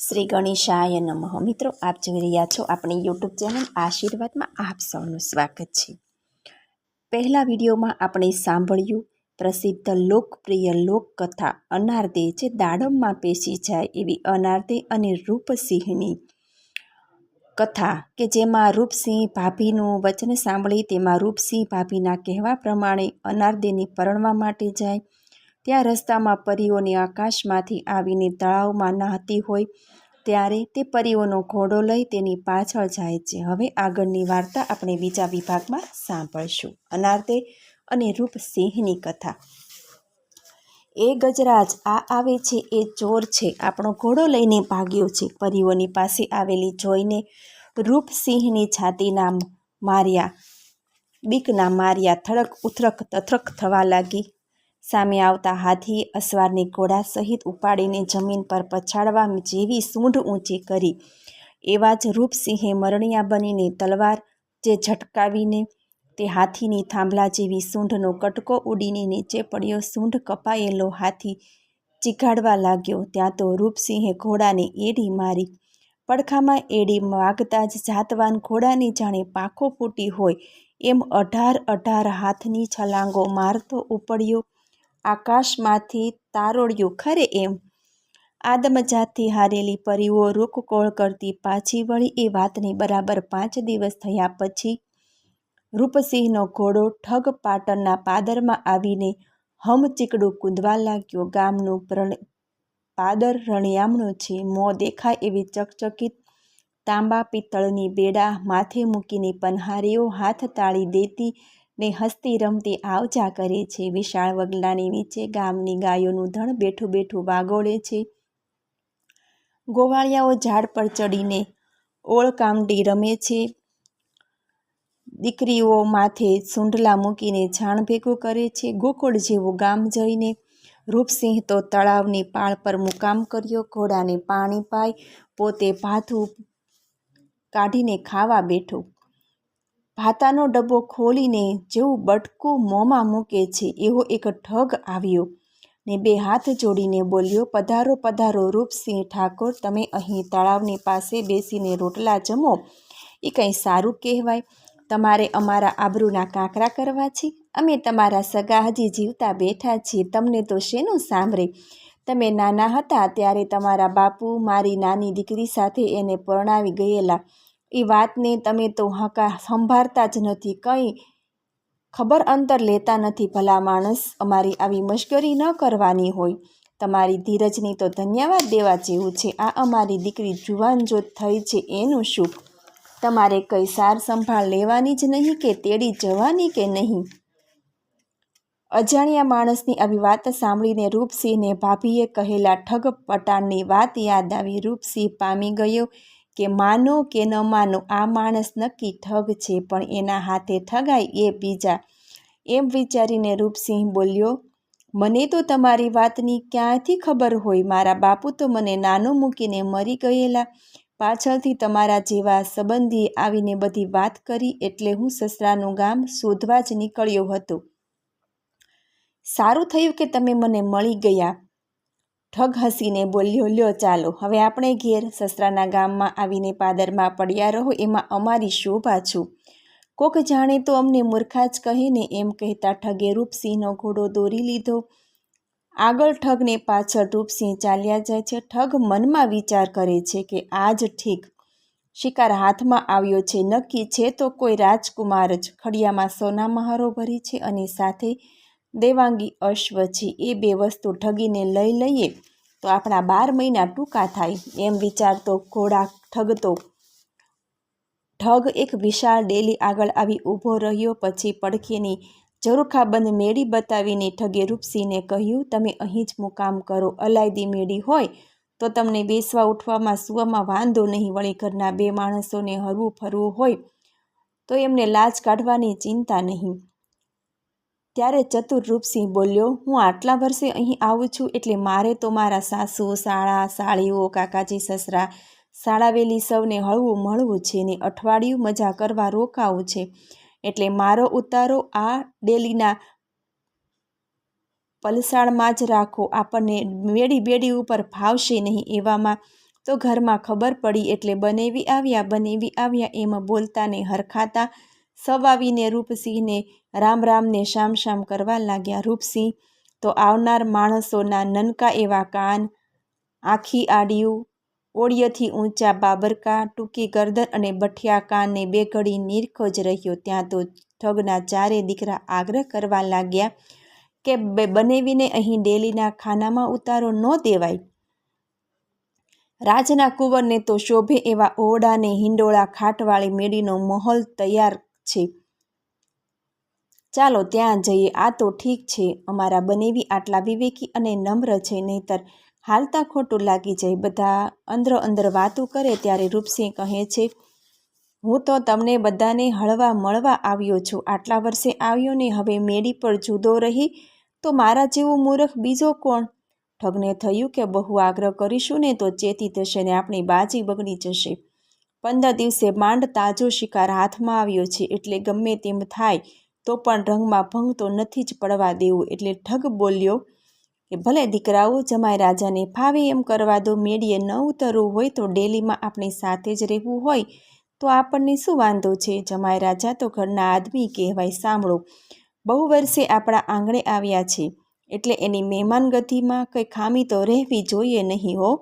શ્રી ગણેશાય નમઃ. મિત્રો, આપ જોઈ રહ્યા છો આપણી યુટ્યુબ ચેનલ આશીર્વાદમાં આપ સૌનું સ્વાગત છે. પહેલા વિડીયોમાં આપણે સાંભળ્યું, પ્રસિદ્ધ લોકપ્રિય લોકકથા અનારદે જે દાડમમાં પેશી જાય એવી અનારદે અને રૂપસિંહની કથા કે જેમાં રૂપસિંહ ભાભીનું વચન સાંભળી, તેમાં રૂપસિંહ ભાભીના કહેવા પ્રમાણે અનારદેને પરણવા માટે જાય ત્યાં રસ્તામાં પરીઓની આકાશમાંથી આવીને તળાવમાં નહાતી હોય ત્યારે તે પરીઓનો ઘોડો લઈ તેની પાછળ જાય છે. હવે આગળની વાર્તા આપણે બીજા વિભાગમાં સાંભળશું. અનારદે અને રૂપસિંહની કથા. એ ગજરાજ, આ આવે છે, એ ચોર છે, આપણો ઘોડો લઈને ભાગ્યો છે. પરીઓની પાસે આવેલી જોઈને રૂપસિંહની છાતીના માર્યા, બીકના માર્યા, થડક, ઉથરક, તથરક થવા લાગી. સામે આવતા હાથી અસવારની ઘોડા સહિત ઉપાડીને જમીન પર પછાડવા જેવી સૂંઢ ઊંચી કરી. એવા જ રૂપસિંહે મરણિયા બનીને તલવાર જે ઝટકાવીને તે હાથીની થાંભલા જેવી સૂંઢનો કટકો ઉડીને નીચે પડ્યો સૂંઢ કપાયેલો હાથી ચીઘાડવા લાગ્યો. ત્યાં તો રૂપસિંહે ઘોડાને એડી મારી. પડખામાં એડી વાગતા જ જાતવાન ઘોડાની જાણે પાંખો ફૂટી હોય એમ અઢાર અઢાર હાથની છલાંગો મારતો ઉપડ્યો. આકાશમાંથી તારોળ્યું. ખરે એમ? આદમજાતથી હારેલી પરીઓ રૂકકોળ કરતી પાછી વળી એ વાતને બરાબર પાંચ દિવસ થયા પછી રૂપસિંહનો ઘોડો ઠગ પાટણના પાદરમાં આવીને હમચીકડું કૂદવા લાગ્યો. ગામનું પ્રણ, પાદર રણિયામણું છે. મોં દેખાય એવી ચકચકિત તાંબા પિત્તળની બેડા માથે મૂકીને પનહારીઓ હાથ તાળી દેતી ને હસતી રમતી આવજા કરે છે. વિશાળ વગલાની નીચે ગામની ગાયોનું ધણ બેઠું બેઠું વાગોળે છે. ગોવાળિયાઓ ઝાડ પર ચડીને ઓળકામડી રમે છે. દીકરીઓ માથે સૂંઢલા મૂકીને છાણ ભેગું કરે છે. ગોકુળ જેવું ગામ જઈને રૂપસિંહ તો તળાવની પાળ પર મુકામ કર્યો. ઘોડાને પાણી પાય પોતે ભાથું કાઢીને ખાવા બેઠો. ભાતાનો ડબ્બો ખોલીને જેવું બટકું મોંમાં મૂકે છે, એવો એક ઠગ આવ્યો ને બે હાથ જોડીને બોલ્યો, પધારો પધારો, રૂપસિંહ ઠાકોર, તમે અહીં તળાવની પાસે બેસીને રોટલા જમો. એ કંઈ સારું કહેવાય. તમારે અમારા આબરૂના કાંકરા કરવા છે. અમે તમારા સગા હજી જીવતા બેઠા છીએ. તમને તો શેનું સાંભળે? તમે નાના હતા ત્યારે તમારા બાપુ મારી નાની દીકરી સાથે એને પરણાવી ગયેલા. એ વાતને તમે તો હાકા સંભાળતા જ નથી, કંઈ ખબર અંતર લેતા નથી ભલા માણસ, અમારી આવી મશ્કરી ન કરવાની હોય. તમારી ધીરજની તો ધન્યવાદ દેવા જેવું છે, આ અમારી દીકરી જુવાન જો થઈ છે એનું શું તમારે કંઈ સાર સંભાળ લેવાની જ નહીં કે તેડી જવાની કે નહીં? અજાણ્યા માણસની આવી વાત સાંભળીને રૂપસિંહને ભાભીએ કહેલા ઠગ પટાણની વાત યાદ આવી. રૂપસિંહ પામી ગયો. કે માનો કે ન માનો, આ માણસ નક્કી ઠગ છે, પણ એના હાથે ઠગાય એ બીજા. એમ વિચારીને રૂપસિંહ બોલ્યો, મને તો તમારી વાતની ક્યાંથી ખબર હોય? મારા બાપુ તો મને નાનો મૂકીને મરી ગયેલા. પાછળથી તમારા જેવા સંબંધી આવીને બધી વાત કરી એટલે હું સસરાનું ગામ શોધવા જ નીકળ્યો હતો. સારું થયું કે તમે મને મળી ગયા. ઠગ હસીને બોલ્યો, લ્યો ચાલો, હવે આપણે ઘેર સસરાના ગામમાં આવીને પાદરમાં પડ્યા રહો, એમાં અમારી શોભા છું. કોક જાણે તો અમને મૂર્ખા જ કહીને એમ કહેતા ઠગે રૂપસિંહનો ઘોડો દોરી લીધો. આગળ ઠગને પાછળ રૂપસિંહ ચાલ્યા જાય છે. ઠગ મનમાં વિચાર કરે છે કે આજ ઠીક. શિકાર હાથમાં આવ્યો છે. નક્કી છે તો કોઈ રાજકુમાર જ ખડિયામાં સોના મહારો ભરી છે અને સાથે દેવાંગી અશ્વ એ બે વસ્તુ ઠગીને લઈ લઈએ તો આપણા બાર મહિના ટૂંકા થાય. એમ વિચારતો ઘોડા ઠગતો. ઠગ એક વિશાળ ડેલી આગળ આવી ઊભો રહ્યો. પછી પડખેની ઝરૂખાબંધ મેળી બતાવીને ઠગે રૂપસિંહને કહ્યું, તમે અહીં જ મુકામ કરો. અલાયદી મેળી હોય તો તમને બેસવા, ઉઠવામાં, સુવામાં વાંધો નહીં. વળી ઘરના બે માણસોને હરવું ફરવું હોય તો એમને લાજ કાઢવાની ચિંતા નહીં. ત્યારે ચતુર રૂપસિંહ બોલ્યો, હું આટલા વર્ષે અહીં આવું છું એટલે મારે તો મારા સાસુ, સાળા, સાળીઓ, કાકાજી, સસરા સાળાવેલી સૌને હળવું મળવું છે ને અઠવાડિયું મજા કરવા રોકાવું છે. એટલે મારો ઉતારો આ ડેલીના પલસાડમાં જ રાખો. આપણને મેળી બેડી ઉપર ફાવશે નહીં એવામાં તો ઘરમાં ખબર પડી એટલે બનેવી આવ્યા બનેવી આવ્યા એમ બોલતાને હરખાતા સૌ આવીને રૂપસિંહને રામ રામને શામ શામ કરવા લાગ્યા. રૂપસિંહ તો આવનાર માણસોના નનકા એવા કાન, આખી આડિયું, ઓળિયથી ઊંચા બાબરકા, ટૂંકી ગરદન અને બઠિયા કાનને બે ઘડી નીરખો જ રહ્યો. ત્યાં તો ઠગના ચારે દીકરા આગ્રહ કરવા લાગ્યા કે બનેવીને અહીં ડેલીના ખાનામાં ઉતારો ન દેવાય. રાજના કુંવરને તો શોભે એવા ઓરડાને હિંડોળા ખાટવાળી મેળીનો મહોલ તૈયાર છે. ચાલો ત્યાં જઈએ. આ તો ઠીક છે. અમારા બનેવી આટલા વિવેકી અને નમ્ર છે, નહીતર હાલતા ખોટું લાગી જાય. બધા અંદર અંદર વાતો કરે ત્યારે રૂપસિંહ કહે છે, હું તો તમને બધાને હળવા મળવા આવ્યો છું. આટલા વર્ષે આવ્યો ને હવે મેળી પર જુદો રહી, તો મારા જેવો મૂર્ખ બીજો કોણ? ઠગને થયું કે બહુ આગ્રહ કરીશું ને તો ચેતી થશે ને આપણી બાજી બગડી જશે. પંદર દિવસે માંડ તાજો શિકાર હાથમાં આવ્યો છે એટલે ગમે તેમ થાય, તો પણ રંગમાં ભંગ તો નથી જ પડવા દેવું. એટલે ઠગ બોલ્યો કે ભલે દીકરાઓ જમાઈ રાજાને ફાવે એમ કરવા દો મેળીએ ન ઉતરવું હોય તો ડેલીમાં આપણી સાથે જ રહેવું હોય, તો આપણને શું વાંધો છે? જમાઈ રાજા તો ઘરના આદમી કહેવાય સાંભળો. બહુ વર્ષે આપણા આંગણે આવ્યા છે, એટલે એની મહેમાનગતિમાં કંઈ ખામી તો રહેવી જોઈએ નહીં હો.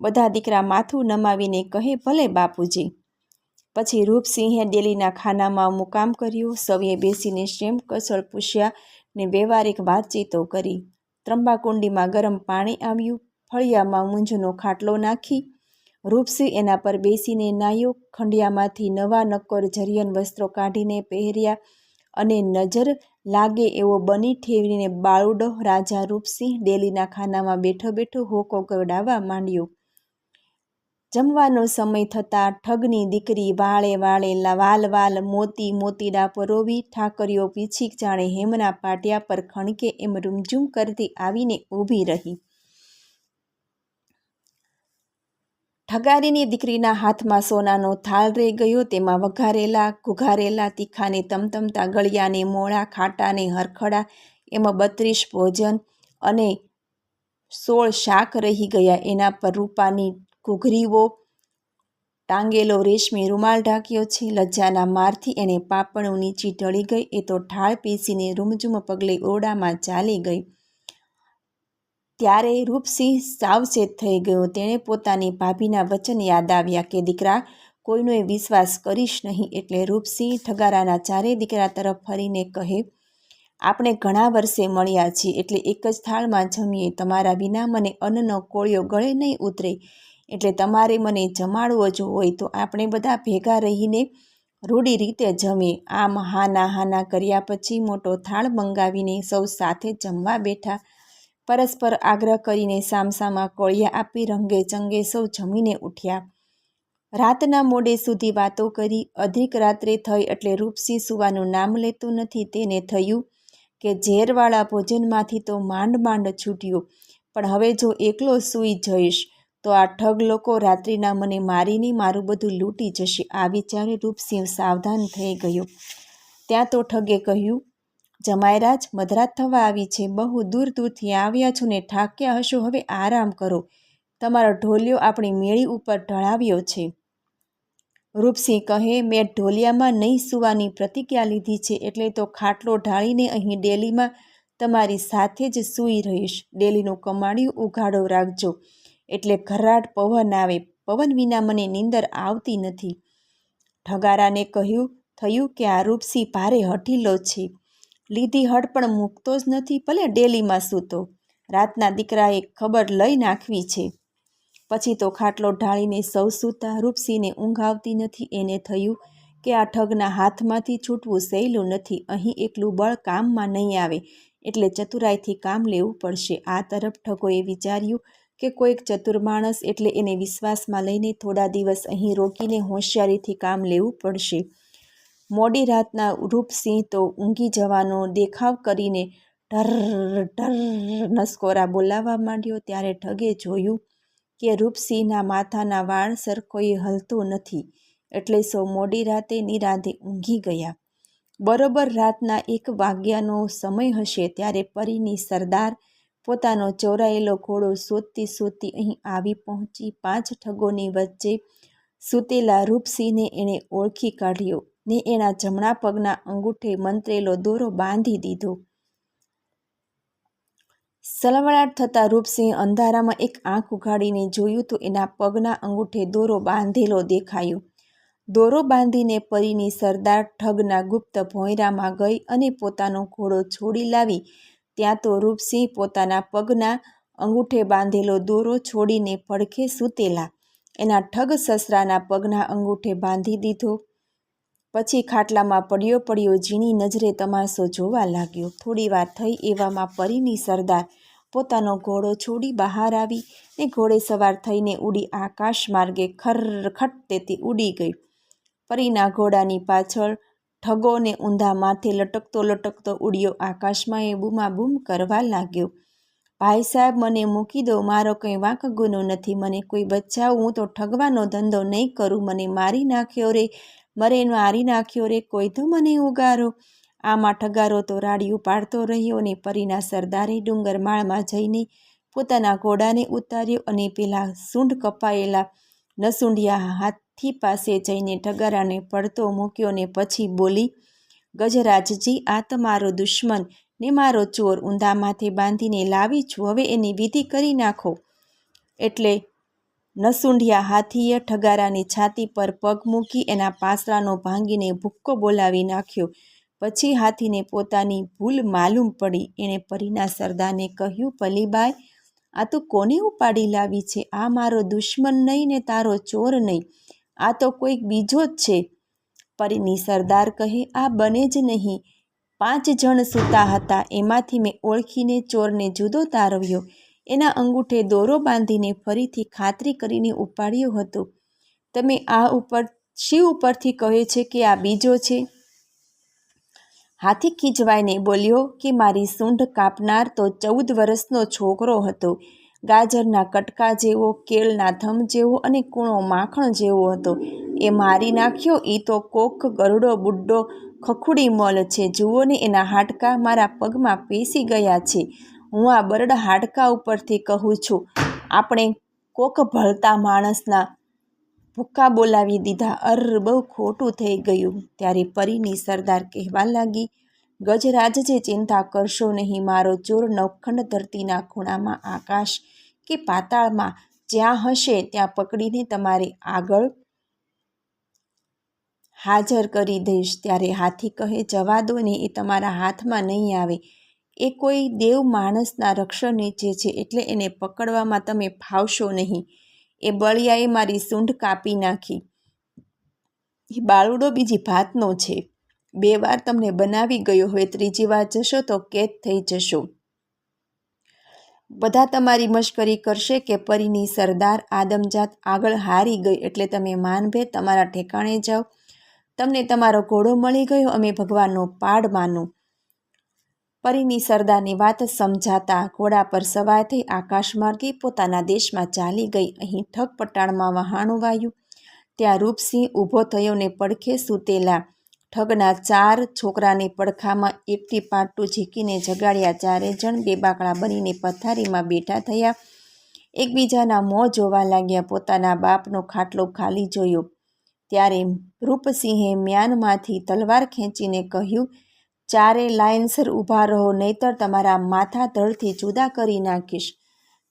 બધા દીકરા માથું નમાવીને કહે, ભલે બાપુજી. પછી રૂપસિંહે ડેલીના ખાનામાં મુકામ કર્યો. સૌએ બેસીને શ્રેમ કસળ પૂછ્યા ને વ્યવહારિક વાતચીતો કરી. ત્રંબાકુંડીમાં ગરમ પાણી આવ્યું. ફળિયામાં મૂંઝનો ખાટલો નાખી. રૂપસિંહ એના પર બેસીને નાયો ખંડિયામાંથી નવા નક્કર જરિયન વસ્ત્રો કાઢીને પહેર્યા અને નજર લાગે એવો બની ઠેવીને બાળુડો રાજા રૂપસિંહ ડેલીના ખાનામાં બેઠો બેઠો હોકો ગવડાવવા માંડ્યો. જમવાનો સમય થતાં ઠગની દીકરી વાળે વાળે વાલ વાલ મોતી મોતીડા પરોવી ઠાકરીઓ પીછી જાણે હેમના પાટિયા પર ખણકે એમ રૂમઝૂમ કરતી આવીને ઊભી રહી. ઠગારીની દીકરીના હાથમાં સોનાનો થાળ રહી ગયો, તેમાં વઘારેલા, ઘુઘારેલા, તીખાને તમતમતા ગળિયાને મોળા, ખાટાને હરખડા, એમાં બત્રીસ ભોજન અને સોળ શાક રહી ગયા. એના પર રૂપાની ઘૂઘરીઓ ટાંગેલો રેશમી રૂમાલ ઢાંક્યો છે. લજ્જાના મારથી એને પાપણું નીચી ઢળી ગઈ, એ તો ઠાળ પીસીને રૂમઝૂમ પગલે ઓરડામાં ચાલી ગઈ. ત્યારે રૂપસિંહ સાવચેત થઈ ગયો. તેણે પોતાની ભાભીના વચન યાદ આવ્યા કે, દીકરા, કોઈનો વિશ્વાસ કરીશ નહીં. એટલે રૂપસિંહ ઠગારાના ચારે દીકરા તરફ ફરીને કહે, આપણે ઘણા વર્ષે મળ્યા છીએ, એટલે એક જ થાળમાં જમીએ. તમારા વિના મને અન્નનો કોળિયો ગળે નહીં ઉતરે. એટલે તમારે મને જમાડવો જ હોય તો આપણે બધા ભેગા રહીને રૂડી રીતે જમીએ. આમ હાના હાના કર્યા પછી મોટો થાળ મંગાવીને સૌ સાથે જમવા બેઠા. પરસ્પર આગ્રહ કરીને સામસામા કોળિયા આપી રંગે ચંગે સૌ જમીને ઉઠ્યા. રાતના મોડે સુધી વાતો કરી. અધિક રાત્રે થઈ એટલે રૂપસિંહ સુવાનું નામ લેતું નથી. તેને થયું કે ઝેરવાળા ભોજનમાંથી તો માંડ માંડ છૂટ્યું. પણ હવે જો એકલો સૂઈ જઈશ તો આ ઠગ લોકો રાત્રિના મને મારીને મારું બધું લૂંટી જશે, આ વિચારે રૂપસિંહ સાવધાન થઈ ગયો. ત્યાં તો ઠગે કહ્યું જમાયરાજ મધરાત થવા આવી છે. બહુ દૂર દૂરથી આવ્યા છો ને ઠાક્યા હશો. હવે આરામ કરો. તમારો ઢોલિયો આપણી મેળી ઉપર ઢળાવ્યો છે. રૂપસિંહ કહે, મેં ઢોલિયામાં નહીં સુવાની પ્રતિજ્ઞા લીધી છે. એટલે તો ખાટલો ઢાળીને અહીં ડેલીમાં તમારી સાથે જ સૂઈ રહીશ. ડેલીનું કમાડિયું ઉઘાડો રાખજો. એટલે ઘરાટ પવન આવે. પવન વિના મને નીંદર આવતી નથી. ઠગારાને કહ્યું, થયું કે આ રૂપસી ભારે હઠીલો છે. લીધી હડ પણ મૂકતો જ નથી, ભલે ડેલીમાં સૂતો. રાતના દીકરાએ ખબર લઈ નાખવી છે. પછી તો ખાટલો ઢાળીને સૌ સૂતા. રૂપસીને ઊંઘ આવતી નથી. એને થયું કે આ ઠગના હાથમાંથી છૂટવું સહેલું નથી. અહીં એકલું બળ કામમાં નહીં આવે. એટલે ચતુરાઈથી કામ લેવું પડશે. આ તરફ ઠગોએ વિચાર્યું કે કોઈક ચતુર માણસ એટલે એને વિશ્વાસમાં લઈને થોડા દિવસ અહીં રોકીને હોશિયારીથી કામ લેવું પડશે. મોડી રાતના રૂપસિંહ તો ઊંઘી જવાનો દેખાવ કરીને ઢર ઢર નસકોરા બોલાવવા માંડ્યો ત્યારે ઠગે જોયું કે રૂપસિંહના માથાના વાળ સરખોએ હલતો નથી એટલે સૌ મોડી રાતે નિરાંધે ઊંઘી ગયા. બરોબર રાતના એક વાગ્યાનો સમય હશે ત્યારે પરીની સરદાર પોતાનો ચોરાયેલો ઘોડો શોધતી શોધતી અહીં આવી પહોંચી. પાંચ ઠગોની વચ્ચે સૂતેલા રૂપસિંહને એણે ઓળખી કાઢ્યો ને એના જમણા પગના અંગૂઠે મંત્રેલો દોરો બાંધી દીધો. સલવડાટ થતાં રૂપસિંહ અંધારામાં એક આંખ ઉઘાડીને જોયું તો એના પગના અંગૂઠે દોરો બાંધેલો દેખાયો. દોરો બાંધીને પરીની સરદાર ઠગના ગુપ્ત ભોંયરામાં ગઈ અને પોતાનો ઘોડો છોડી લાવી ત્યાં તો રૂપસિંહ પોતાના પગના અંગૂઠે બાંધેલો દોરો છોડીને પડખે સૂતેલા. એના ઠગ સસરાના પગના અંગૂઠે બાંધી દીધો. પછી ખાટલામાં પડ્યો પડ્યો ઝીણી નજરે તમાશો જોવા લાગ્યો. થોડી વાર થઈ એવામાં પરીની સરદાર પોતાનો ઘોડો છોડી બહાર આવી ને ઘોડે સવાર થઈને ઉડી આકાશ માર્ગે ખરખટ તેથી ઉડી ગઈ. પરીના ઘોડાની પાછળ ઠગોને ઊંધા માથે લટકતો લટકતો ઉડ્યો. આકાશમાં એ બૂમાબૂમ કરવા લાગ્યો. ભાઈ સાહેબ, મને મૂકી દો, મારો કંઈ વાંક ગુનો નથી. મને કોઈ બચાવ, હું તો ઠગવાનો ધંધો નહીં કરું. મને મારી નાખ્યો રે, મરે મારી નાખ્યો રે, કોઈ તો મને ઉગારો. આમાં ઠગારો તો રાડિયું પાડતો રહ્યો ને પરીના સરદારે ડુંગર માળમાં જઈને પોતાના ઘોડાને ઉતાર્યો અને પેલા સૂંઢ કપાયેલા નસુંડિયા હાથી પાસે જઈને ઠગારાને પડતો મૂક્યો ને પછી બોલી, ગજરાજજી, આ તમારો દુશ્મન ને મારો ચોર ઊંધા માથે બાંધીને લાવી છું. હવે એની વિધિ કરી નાખો. એટલે નસુંઢિયા હાથીએ ઠગારાની છાતી પર પગ મૂકી એના પાસરાનો ભાંગીને ભૂક્કો બોલાવી નાખ્યો. પછી હાથીને પોતાની ભૂલ માલુમ પડી. એણે પરીના સરદારને કહ્યું પલીબાઈ આ તો કોને ઉપાડી લાવી છે? આ મારો દુશ્મન નહીં ને તારો ચોર નહીં. આ તો કોઈક બીજો જ છે. પરીની સરદાર કહે, આ બને જ નહીં. પાંચ જણ સૂતા હતા, એમાંથી મેં ઓળખીને ચોરને જુદો તારવ્યો. એના અંગૂઠે દોરો બાંધીને ફરીથી ખાતરી કરીને ઉપાડ્યો હતો. તમે આ ઉપર, શી ઉપરથી કહે છે કે આ બીજો છે? હાથી ખીજવાઈને બોલ્યો કે, મારી સૂંઢ કાપનાર તો ચૌદ વર્ષનો છોકરો હતો. ગાજરના કટકા જેવો, કેળના ધમ જેવો અને કૂણો માખણ જેવો હતો. એ મારી નાખ્યો એ તો કોક ગરડો બુડ્ડો ખખુડી મલ છે. જુઓ ને એના હાડકા મારા પગમાં પેસી ગયા છે. હું આ બરડ હાડકા ઉપરથી કહું છું. આપણે કોક ભળતા માણસના ભૂક્કા બોલાવી દીધા. અર બહુ ખોટું થઈ ગયું. ત્યારે પરીની સરદાર કહેવા લાગી ગજરાજજે ચિંતા કરશો નહીં, મારો ચોર નવખંડ ધરતીના ખૂણામાં આકાશ કે પાતાળમાં જ્યાં હશે ત્યાં પકડીને તમારે આગળ હાજર કરી દઈશ. ત્યારે હાથી કહે, જવા દો ને, એ તમારા હાથમાં નહીં આવે. એ કોઈ દેવ માણસના રક્ષણ નીચે છે, એટલે એને પકડવામાં તમે ફાવશો નહીં. એ બળિયાએ મારી સૂંઢ કાપી નાખી. બાળુડો બીજી ભાતનો છે. બે વાર તમને બનાવી ગયો હવે ત્રીજી વાર જશો તો કેદ થઈ જશો. બધા તમારી મશ્કરી કરશે કે પરીની સરદાર આદમજાત આગળ હારી ગઈ એટલે તમે માનભેદ તમારા ઠેકાણે જાઓ. તમને તમારો ઘોડો મળી ગયો, અમે ભગવાનનો પાડ માનો. પરીની સરદારની વાત સમજાતા ઘોડા પર સવાર થઈ આકાશમાર્ગે પોતાના દેશમાં ચાલી ગઈ. અહીં ઠગ પટાણમાં વહાણું વાયું. ત્યાં રૂપસિંહ ઊભો થયો ને પડખે સૂતેલા. ઠગના ચાર છોકરાને પડખામાં એકથી પાટું ઝીકીને જગાડ્યા. ચારે જણ બેબાકડા બનીને પથારીમાં બેઠા થયા. એકબીજાના મોં જોવા લાગ્યા. પોતાના બાપનો ખાટલો ખાલી જોયો. ત્યારે રૂપસિંહે મ્યાનમાંથી તલવાર ખેંચીને કહ્યું, ચારે લાયન્સર ઊભા રહો, નહીતર તમારા માથા ધડથી જુદા કરી નાખીશ.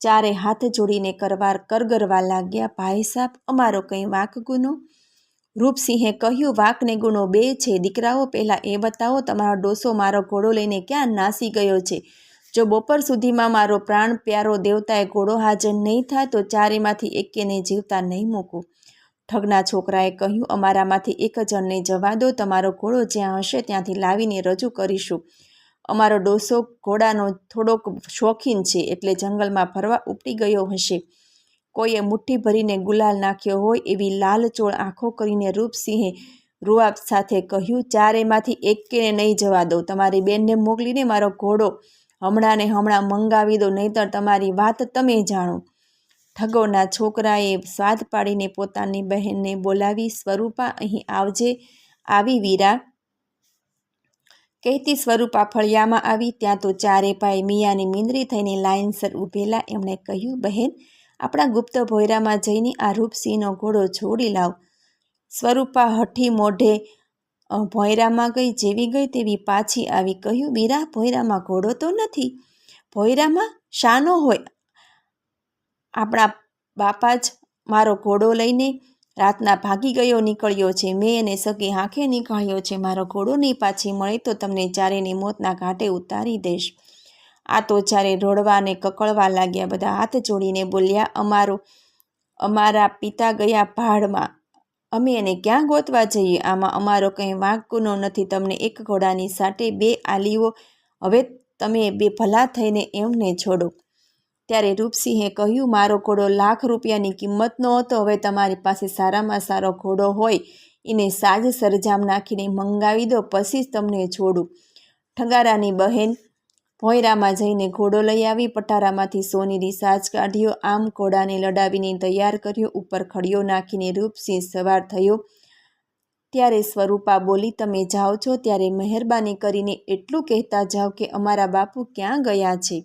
ચારે હાથ જોડીને કરવાર કરગરવા લાગ્યા. ભાઈ સાહેબ અમારો કંઈ વાંક ગુનો? રૂપસિંહે કહ્યું, વાકને ગુણો બે છે. દીકરાઓ, પહેલાં એ બતાવો, તમારો ડોસો મારો ઘોડો લઈને ક્યાં નાસી ગયો છે? જો બપોર સુધીમાં મારો પ્રાણ પ્યારો દેવતાએ ઘોડો હાજર નહીં થાય, તો ચારેમાંથી એકેને જીવતા નહીં મૂકું. ઠગના છોકરાએ કહ્યું, અમારામાંથી એક જણને જવા દો. તમારો ઘોડો જ્યાં હશે ત્યાંથી લાવીને રજૂ કરીશું. અમારો ડોસો ઘોડાનો થોડોક શોખીન છે, એટલે જંગલમાં ફરવા ઉપડી ગયો હશે. કોઈએ મુઠ્ઠી ભરીને ગુલાલ નાખ્યો હોય એવી લાલચોળ આંખો કરીને રૂપસિંહે રૂઆબ સાથે કહ્યું ચારેમાંથી એકેને નહીં જવા દો તમારી બેનને મોકલીને મારો ઘોડો હમણાં ને હમણાં મંગાવી દો, નહીંતર તમારી વાત તમે જાણો. ઠગોના છોકરાએ સ્વાદ પાડીને પોતાની બહેનને બોલાવી, સ્વરૂપા, અહીં આવજે. આવી વીરા. કહેતી સ્વરૂપા ફળિયામાં આવી, ત્યાં તો ચારે ભાઈ મિયાની મીંદરી થઈને લાઇનસર ઊભેલા. એમણે કહ્યું, બહેન આપણા ગુપ્ત ભોયરામાં જઈને આ રૂપસિંહનો ઘોડો છોડી લાવ. સ્વરૂપા હઠી મોઢે ભોયરામાં ગઈ જેવી ગઈ તેવી પાછી આવી કહ્યું બીરા ભોયરામાં ઘોડો તો નથી. ભોયરામાં શાનો હોય. આપણા બાપા જ મારો ઘોડો લઈને રાતના ભાગી ગયો, નીકળ્યો છે. મેં એને સગી હાંખે નીકળ્યો છે. મારો ઘોડો નહીં પાછી મળે તો તમને ચારેની મોતના ઘાટે ઉતારી દઈશ આ તો જ્યારે રડવા અને કકળવા લાગ્યા બધા હાથ જોડીને બોલ્યા, અમારો, અમારા પિતા ગયા ભાડમાં. અમે એને ક્યાં ગોતવા જઈએ? આમાં અમારો કંઈ વાંક ગુનો નથી. તમને એક ઘોડાની સાટે બે આલીઓ. હવે તમે બે ભલા થઈને એમને છોડો. ત્યારે રૂપસિંહે કહ્યું, મારો ઘોડો લાખ રૂપિયાની કિંમતનો હતો હવે તમારી પાસે સારામાં સારો ઘોડો હોય, એને સાજ સરજામ નાખીને મંગાવી દો, પછી જ તમને છોડું. ઠગારાની બહેન ભોયરામાં જઈને ઘોડો લઈ આવી, પટારામાંથી સોનેરી સાજ કાઢ્યો, આમ ઘોડાને લડાવીને તૈયાર કર્યો, ઉપર ખડિયો નાખીને રૂપસિંહ સવાર થયો. ત્યારે સ્વરૂપા બોલી, તમે જાઓ છો ત્યારે મહેરબાની કરીને એટલું કહેતા જાઓ કે અમારા બાપુ ક્યાં ગયા છે?